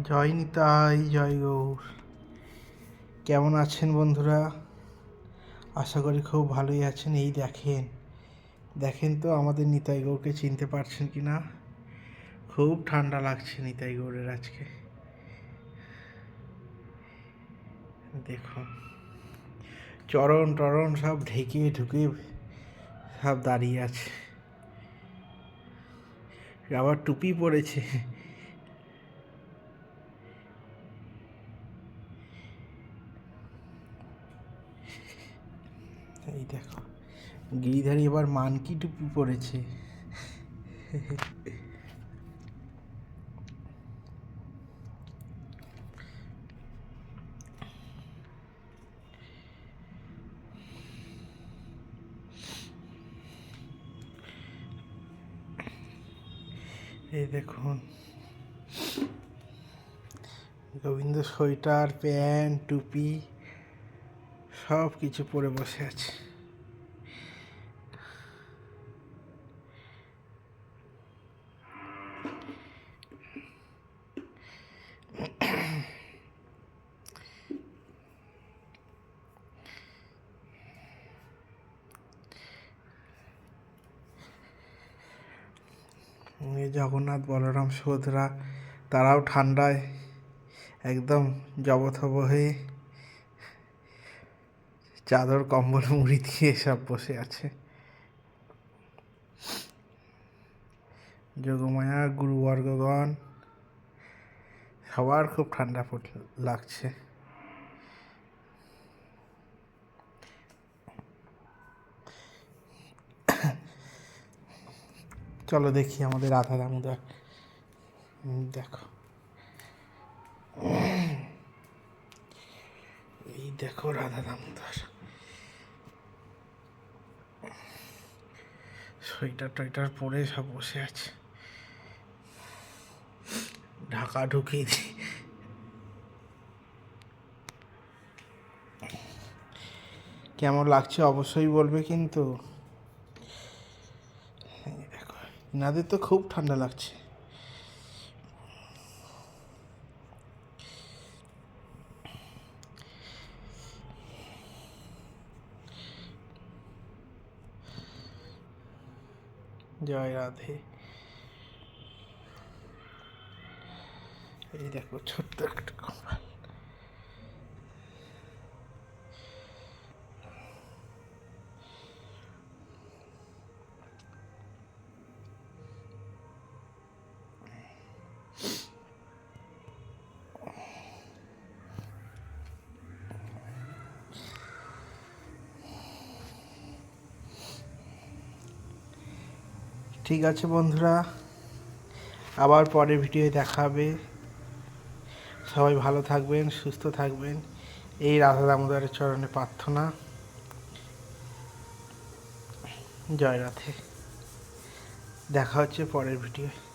জয় নিতাই, জয় গৌর। কেমন আছেন বন্ধুরা? আশা করি খুব ভালোই আছেন। এই দেখেন দেখেন তো আমাদের নিতাই গৌরকে চিনতে পারছেন কি না? খুব ঠান্ডা লাগছে নিতাই গৌরের আজকে। দেখুন, চরণ টরণ সব ঢেকে ঢুকে সব দাঁড়িয়ে আছে। আবার টুপি পরেছে। এই দেখো গিরিধারী এবার মানকি টুপি পরেছে। এই দেখুন গোবিন্দ সোয়েটার প্যান্ট টুপি। সব কিছু পরে বসে আছে। জগন্নাথ বলরাম সুভদ্রা তারাও ঠান্ডায় একদম জবথব হয়ে চাদর, কম্বল, মুড়ি দিয়ে সব বসে আছে। যোগমায়া, গুরুবর্গগণ, সবার খুব ঠান্ডা লাগছে। চলো দেখি আমাদের রাধা দামোদর দেখো। এই দেখো রাধা দামোদর সোয়েটার টোয়েটার পরে সব বসে আছে। ঢাকা ঢুকিয়ে দিই। কেমন লাগছে অবশ্যই বলবে কিন্তু এনাদের তো খুব ঠান্ডা লাগছে। জয় রাধে এই দেখো ছোট্ট একটা ঠিক আছে বন্ধুরা, আবার পরের ভিডিও দেখাবে সবাই ভালো থাকবেন, সুস্থ থাকবেন। এই রাধা দামোদরের চরণে প্রার্থনা। জয় রাধে। দেখা হচ্ছে পরের ভিডিওয়ে।